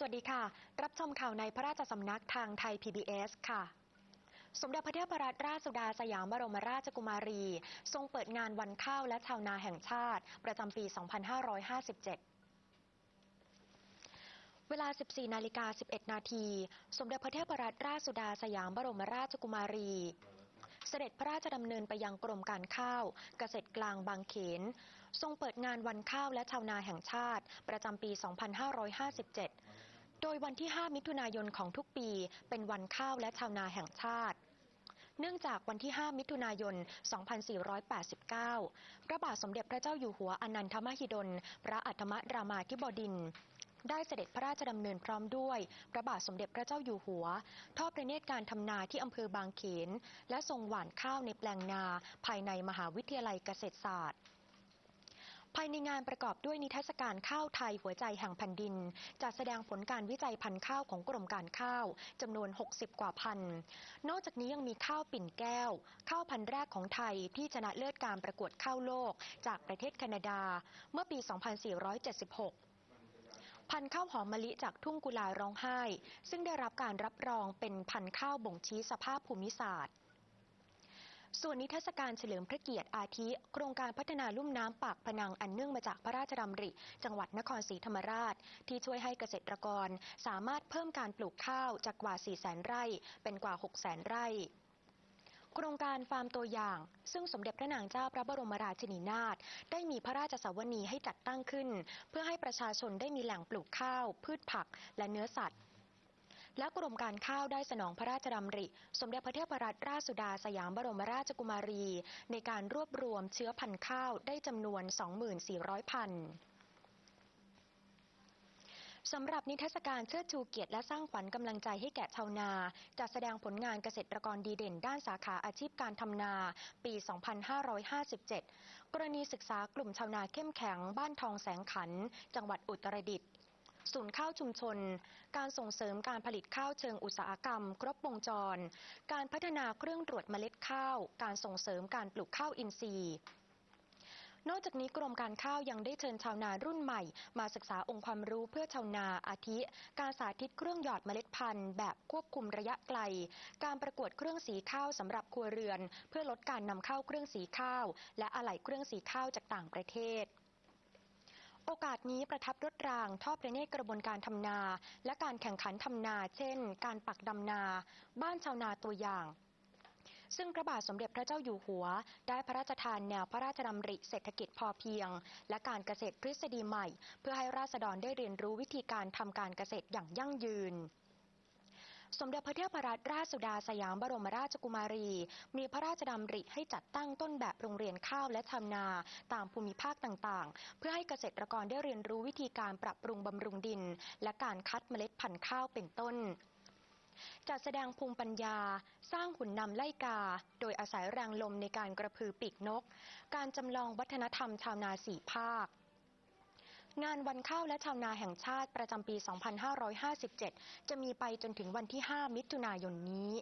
สวัสดีค่ะ รับชมข่าวในพระราชสำนักทางไทย PBS ค่ะสมเด็จพระเทพรัตนราชสุดาสยามบรมราชกุมารี ทรงเปิดงานวันข้าวและชาวนาแห่งชาติ ประจำปี 2557เวลา 14 นาฬิกา 11 นาที สมเด็จพระเทพรัตนราชสุดาสยามบรมราชกุมารี เสด็จพระราชดำเนินไปยังกรมการข้าว เกษตรกลางบางเขน ทรงเปิดงานวันข้าวและชาวนาแห่งชาติ ประจำปี 2557 โดยวันที่ 5 มิถุนายนของทุกปี เป็นวันข้าวและชาวนาแห่งชาติ เนื่องจากวันที่ 5 มิถุนายน 2489 พระบาทสมเด็จพระเจ้าอยู่หัวอนันทมหิดล พระอัฏฐมรามาธิบดินทร์ได้เสด็จพระราชดำเนินพร้อมด้วย พระบาทสมเด็จพระเจ้าอยู่หัว ทอดพระเนตรการทำนาที่อำเภอบางเขน และทรงหว่านข้าวในแปลงนาภายในมหาวิทยาลัยเกษตรศาสตร์ ภายในงานประกอบด้วยนิทรรศการข้าวไทยหัวใจแห่งแผ่นดิน จัดแสดงผลการวิจัยพันธุ์ข้าวของกรมการข้าวจำนวน 60 กว่าพัน นอกจากนี้ยังมีข้าวปิ่นแก้ว ข้าวพันธุ์แรกของไทยที่ชนะเลิศการประกวดข้าวโลก จากประเทศแคนาดา เมื่อปี 2476พันธุ์ข้าวหอมมะลิจากทุ่งกุลาร้องไห้ ซึ่งได้รับการรับรองเป็นพันธุ์ข้าวบ่งชี้สภาพภูมิศาสตร์ ส่วนนิทรรศการเฉลิมพระเกียรติอาทิ โครงการพัฒนาลุ่มน้ำปากพนังอันเนื่องมาจากพระราชดำริ จังหวัดนครศรีธรรมราช ที่ช่วยให้เกษตรกร สามารถเพิ่มการปลูกข้าวจากกว่า 4 0 0 0 0 0ไร่ เป็นกว่า 6 0 0 0 0 0 ไร่โครงการฟาร์มตัวอย่าง ซึ่งสมเด็จพระนางเจ้าพระบรมราชินีนาถได้มีพระราชสวนีให้จัดตั้งขึ้น เพื่อให้ประชาชนได้มีแหล่งปลูกข้าว พืชผัก และเนื้อสัตว์ และกรมการข้าวได้สนองพระราชดำริ สมเด็จพระเทพรัตนราชสุดาสยามบรมราชกุมารี ในการรวบรวมเชื้อพันธุ์ข้าวได้จำนวน 24,000พันธุ์สำหรับนิทรรศการเชิดชูเกียรติและสร้างขวัญกำลังใจให้แก่ชาวนา จัดแสดงผลงานเกษตรกรดีเด่นด้านสาขาอาชีพการทำนา ปี 2557 กรณีศึกษากลุ่มชาวนาเข้มแข็งบ้านทองแสงขัน จังหวัดอุตรดิตถ์ ศูนย์ข้าวชุมชน การส่งเสริมการผลิตข้าวเชิงอุตสาหกรรม ครบวงจร การพัฒนาเครื่องตรวจเมล็ดข้าว การส่งเสริมการปลูกข้าวอินทรีย์นอกจากนี้กรมการข้าวยังได้เชิญชาวนารุ่นใหม่ มาศึกษาองค์ความรู้เพื่อชาวนาอาทิ การสาธิตเครื่องหยอดเมล็ดพันธุ์ แบบควบคุมระยะไกล การประกวดเครื่องสีข้าวสำหรับครัวเรือน เพื่อลดการนำเข้าเครื่องสีข้าว และอะไหล่เครื่องสีข้าวจากต่างประเทศ โอกาสนี้ประทับรถรางทอดพระเนตรกระบวนการทำนา และการแข่งขันทำนา เช่น การปักดำนา บ้านชาวนาตัวอย่างซึ่งพระบาทสมเด็จพระเจ้าอยู่หัว ได้พระราชทานแนวพระราชดำริเศรษฐกิจพอเพียง และการเกษตรทฤษฎีใหม่ เพื่อให้ราษฎรได้เรียนรู้วิธีการทำการเกษตรอย่างยั่งยืน สมเด็จพระเทพรัตนราชสุดาสยามบรมราชกุมารี มีพระราชดำริให้จัดตั้งต้นแบบโรงเรียนข้าวและทำนาตามภูมิภาคต่างๆ เพื่อให้เกษตรกรได้เรียนรู้วิธีการปรับปรุงบำรุงดิน และการคัดเมล็ดพันธุ์ข้าวเป็นต้นจัดแสดงภูมิปัญญา สร้างหุ่นนำไล่กา โดยอาศัยแรงลมในการกระพือปีกนก การจำลองวัฒนธรรมชาวนาสี่ภาค งานวันข้าวและชาวนาแห่งชาติประจำปี 2557 จะมีไปจนถึงวันที่ 5 มิถุนายนนี้